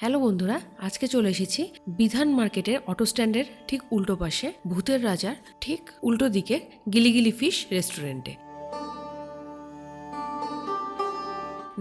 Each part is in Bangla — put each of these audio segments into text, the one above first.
হ্যালো বন্ধুরা, আজকে চলে এসেছি বিধান মার্কেটের অটো স্ট্যান্ডের ঠিক উল্টো পাশে ভূতের রাজার ঠিক উল্টো দিকে গিলিগিলি ফিশ রেস্টুরেন্টে।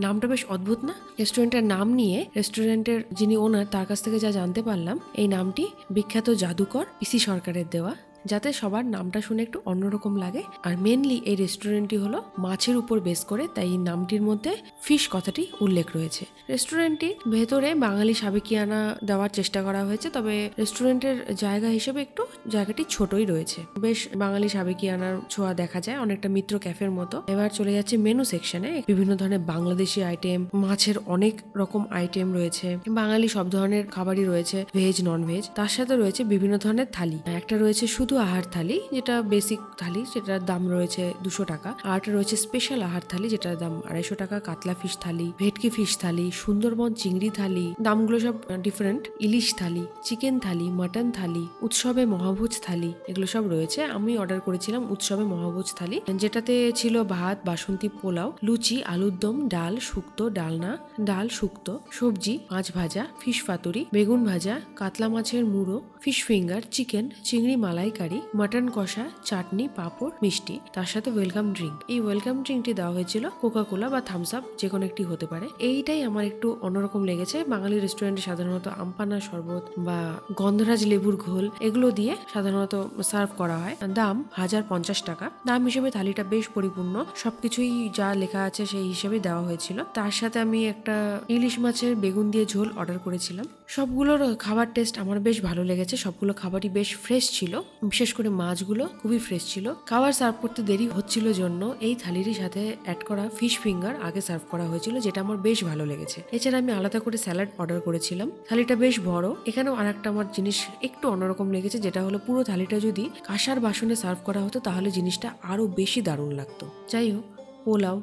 নামটা বেশ অদ্ভুত না? রেস্টুরেন্টের নাম নিয়ে রেস্টুরেন্টের যিনি ওনার, তার কাছ থেকে যা জানতে পারলাম, এই নামটি বিখ্যাত জাদুকর, পিসি সরকারের দেওয়া যাতে সবার নামটা শুনে একটু অন্যরকম লাগে। আর মেনলি এই রেস্টুরেন্টটি হলো মাছের উপর বেস করে, তাই এই নামটির মধ্যে ফিশ কথাটি উল্লেখ রয়েছে। রেস্টুরেন্টটি ভেতরে বাঙালি সাবেকিয়ানা দেওয়ার চেষ্টা করা হয়েছে, তবে রেস্টুরেন্টের জায়গা হিসেবে একটু জায়গাটি ছোটই রয়েছে। বেশ বাঙালি সাবেকিয়ানার ছোঁয়া দেখা যায়, অনেকটা মিত্র ক্যাফের মতো। এবার চলে যাচ্ছে মেনু সেকশনে বিভিন্ন ধরনের বাংলাদেশি আইটেম মাছের অনেক রকম আইটেম রয়েছে। বাঙালি সব ধরনের খাবারই রয়েছে ভেজ নন ভেজ তার সাথে রয়েছে বিভিন্ন ধরনের থালি। একটা রয়েছে শুধু আহার থালি, যেটা বেসিক থালি যেটার দাম রয়েছে দুশো টাকা। আর একটা রয়েছে স্পেশাল আহার থালি, যেটার দাম আড়াইশো টাকা, কাতলা ফিশ থালি, ভেটকি ফিশ থালি, সুন্দরবন চিংড়ি থালি, দামগুলো সব ডিফারেন্ট ইলিশ থালি চিকেন থালি মাটন থালি, উৎসবে মহাভোজ থালি, এগুলো সব রয়েছে। আমি অর্ডার করেছিলাম উৎসবে মহাভোজ থালি, যেটাতে ছিল ভাত, বাসন্তী পোলাও, লুচি, আলুর দম, ডাল শুক্তো, ডালনা, ডাল শুক্তো, সবজি, মাছ ভাজা ফিশ পাতুরি, বেগুন ভাজা, কাতলা মাছের মুড়ো ফিশ ফিঙ্গার চিকেন চিংড়ি মালাইকারি মাটন কষা, চাটনি, পাঁপড়, মিষ্টি, তার সাথে ওয়েলকাম ড্রিঙ্ক এই ওয়েলকাম ড্রিঙ্কটি দেওয়া হয়েছিল কোকা কোলা বা থামস আপ যে কোনো একটি হতে পারে। এইটাই আমার একটু অন্যরকম লেগেছে। বাঙালি রেস্টুরেন্টে সাধারণত আমপানা শরবত বা গন্ধরাজ লেবুর ঘোল, এগুলো দিয়ে সাধারণত সার্ভ করা হয়। দাম হাজার পঞ্চাশ টাকা। দাম হিসেবে থালিটা বেশ পরিপূর্ণ। সবকিছুই যা লেখা আছে সেই হিসেবে দেওয়া হয়েছিল। তার সাথে আমি একটা ইলিশ মাছের বেগুন দিয়ে ঝোল অর্ডার করেছিলাম। সবগুলোর খাবার টেস্ট আমার বেশ ভালো লেগেছে। সবগুলো খাবারই বেশ ফ্রেশ ছিল। বিশেষ করে মাছগুলো খুবই ফ্রেশ ছিল। খাবার সার্ভ করতে দেরি হচ্ছিল জন্য এই থালির সাথে অ্যাড করা ফিশ ফিঙ্গার আগে সার্ভ করা হয়েছিল, যেটা আমার বেশ ভালো লেগেছে। এছাড়া আমি আলাদা করে স্যালাড অর্ডার করেছিলাম। থালিটা বেশ বড়। এখানেও আর একটা আমার জিনিস একটু অন্যরকম লেগেছে, যেটা হলো পুরো থালিটা যদি কাঁসার বাসনে সার্ভ করা হতো, তাহলে জিনিসটা আরও বেশি দারুণ লাগতো। যাই হোক, পোলাও,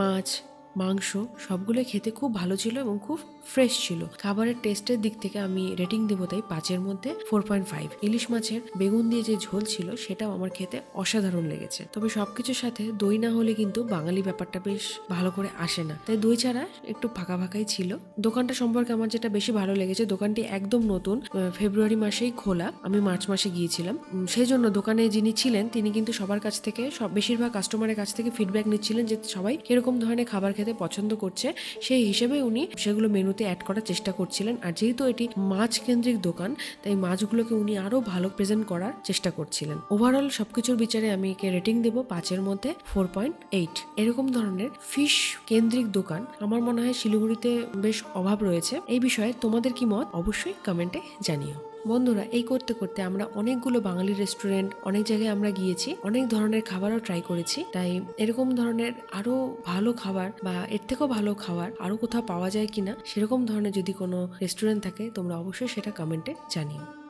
মাছ মাংস সবগুলো খেতে খুব ভালো ছিল এবং খুব ফ্রেশ ছিল। খাবারের টেস্টের দিক থেকে আমি রেটিং দেবো তাই পাঁচের মধ্যে ফোর পয়েন্ট ফাইভ ইলিশ মাছের বেগুন দিয়ে যে ঝোল ছিল, সেটাও আমার খেতে অসাধারণ লেগেছে। তবে সবকিছুর সাথে দই না হলে কিন্তু বাঙালি ব্যাপারটা বেশ ভালো করে আসে না। তাই দই ছাড়া একটু ফাঁকা ফাঁকাই ছিল। দোকানটা সম্পর্কে আমার যেটা বেশি ভালো লেগেছে, দোকানটি একদম নতুন ফেব্রুয়ারি মাসেই খোলা। আমি মার্চ মাসে গিয়েছিলাম। সেই জন্য দোকানে যিনি ছিলেন, তিনি কিন্তু সবার কাছ থেকে, সব বেশিরভাগ কাস্টমারের কাছ থেকে ফিডব্যাক নিচ্ছিলেন যে সবাই কীরকম ধরনের খাবার খেতে পছন্দ করছে, সেই হিসেবে উনি সেগুলো মেনুতে অ্যাড করার চেষ্টা করছিলেন। আর যেহেতু এটি মাছ কেন্দ্রিক দোকান, তাই মাছগুলোকে উনি আরও ভালো প্রেজেন্ট করার চেষ্টা করছিলেন। ওভারঅল সবকিছুর বিচারে আমি একে রেটিং দেব পাঁচের মধ্যে ফোর পয়েন্ট এইট এরকম ধরনের ফিশ কেন্দ্রিক দোকান আমার মনে হয় শিলিগুড়িতে বেশ অভাব রয়েছে। এই বিষয়ে তোমাদের কি মত? অবশ্যই কমেন্টে জানিও। বন্ধুরা, এই করতে করতে আমরা অনেকগুলো বাঙালি রেস্টুরেন্ট অনেক জায়গায় আমরা গিয়েছি, অনেক ধরনের খাবারও ট্রাই করেছি। তাই এরকম ধরনের আরও ভালো খাবার বা এর থেকেও ভালো খাবার আরও কোথাও পাওয়া যায় কিনা, সেরকম ধরনের যদি কোনো রেস্টুরেন্ট থাকে, তোমরা অবশ্যই সেটা কমেন্টে জানিও।